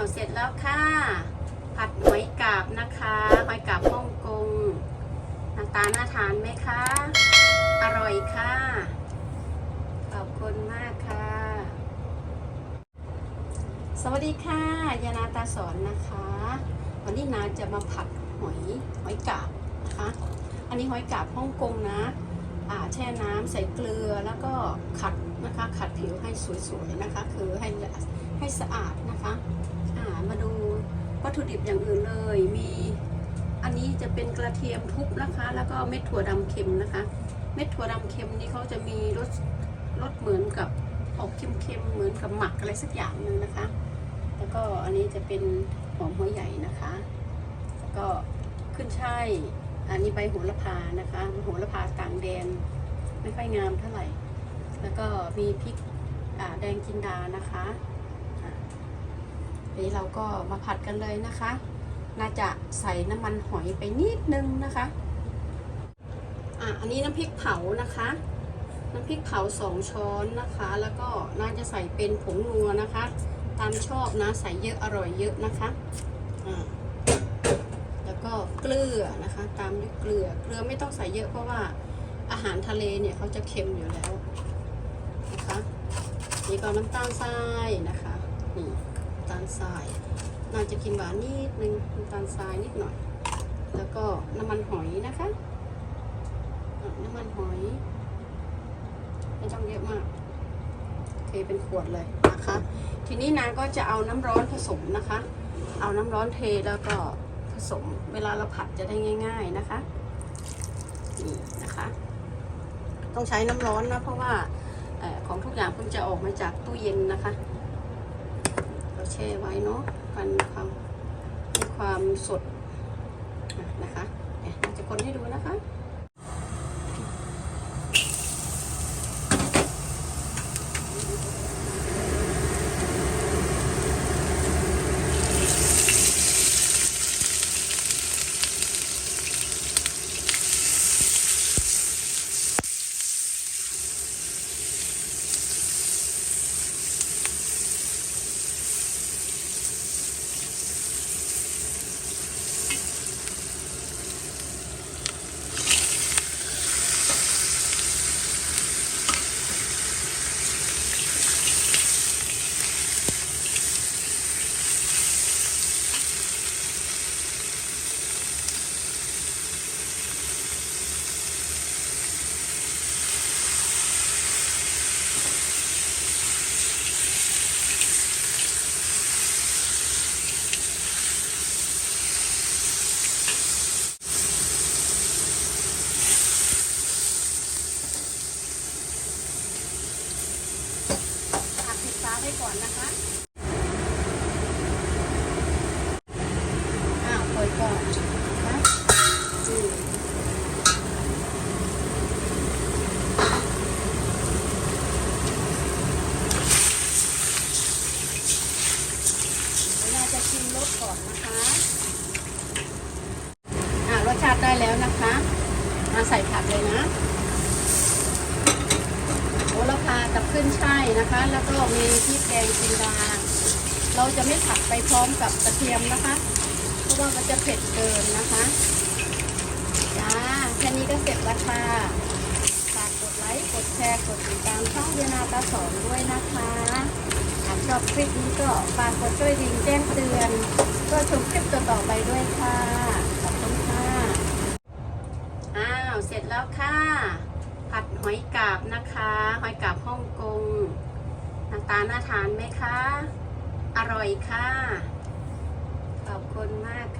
าวเสร็จแล้วค่ะ ผัดหอยกาบนะคะหอยกาบฮ่องกงหน้าตาน่าทานไหมคะ อร่อยค่ะ ขอบคุณมากค่ะ สวัสดีค่ะ ยานาตาสอนนะคะ วันนี้นาจะมาผัดหอยหอยกาบนะคะ อันนี้หอยกาบฮ่องกงนะอ่าแช่น้ำใส่เกลือแล้วก็ขัด นะคะขัดผิวให้สวยๆนะคะ คือให้ให้สะอาดนะคะอ่ามาดูวัตถุดิบอย่างอื่นเลย มีอันนี้จะเป็นกระเทียมทุบนะคะ แล้วก็เม็ดถั่วดำเค็มนะคะ เม็ดถั่วดำเค็มนี่เขาจะมีรสรสเหมือนกับออกเค็มๆเหมือนกับหมักอะไรสักอย่างหนึ่งนะคะ แล้วก็อันนี้จะเป็นหอมหัวใหญ่นะคะ แล้วก็ขึ้นช่ายอันนี้ใบโหระพานะคะโหระพาต่างแดนไม่ค่อยงามเท่าไหร่ แล้วก็มีพริกแดงจินดานะคะอะเดี๋ยวเราก็มาผัดกันเลยนะคะ น่าจะใส่น้ำมันหอยไปนิดนึงนะคะอะอันนี้น้ำพริกเผานะคะ น้ำพริกเผาสองช้อนนะคะ แล้วก็น่าจะใส่เป็นผงนัวนะคะ ตามชอบนะใส่เยอะอร่อยเยอะนะคะอ่าแล้วก็เกลือนะคะ ตามด้วยเกลือเกลือไม่ต้องใส่เยอะเพราะว่าอาหารทะเลเนี่ยเขาจะเค็มอยู่แล้ว นี่ก็น้ำตาลทรายนะคะนี่น้ำตาลทรายน่าจะกินหวานนิดนึงน้ำตาลทรายนิดหน่อย แล้วก็น้ำมันหอยนะคะ น้ำมันหอยไม่ต้องเยอะมากเทเป็นขวดเลยนะคะ ทีนี้นางก็จะเอาน้ำร้อนผสมนะคะ เอาน้ำร้อนเทแล้วก็ผสมเวลาเราผัดจะได้ง่าย ๆนะคะนี่นะคะ ต้องใช้น้ำร้อนนะเพราะว่า ของทุกอย่างเพิ่งจะออกมาจากตู้เย็นนะคะเราแช่ไว้เนาะกันความมีความสดนะคะเดี๋ยวจะคนให้ดูนะคะ ผัดปิดฟ้ก่อนนะคะอ้าวเปิดก่อนนะจืดเดี๋ยวเราจะชิมรสก่อนนะคะอ่ารสชาติได้แล้วนะคะมาใส่ผักเลยนะ โหระพากับขึ้นช่ายนะคะ แล้วก็มีพริกแกงจินดา เราจะไม่ผัดไปพร้อมกับกระเทียมนะคะ เพราะว่ามันจะเผ็ดเกินนะคะจ้าแค่นี้ก็เสร็จแล้วค่ะฝากกดไลค์กดแชร์กดติดตามช่องเวียนาตาสอนด้วยนะคะหากชอบคลิปนี้ก็ฝากกดช่วยดิงแจ้งเตือนเพื่อชมคลิปต่อๆไปด้วยค่ะขอบคุณค่ะอ้าวเสร็จแล้วค่ะ ผัดหอยกาบนะคะ หอยกาบฮ่องกงหน้าตาน่าทานไหมคะ อร่อยค่ะ ขอบคุณมากค่ะ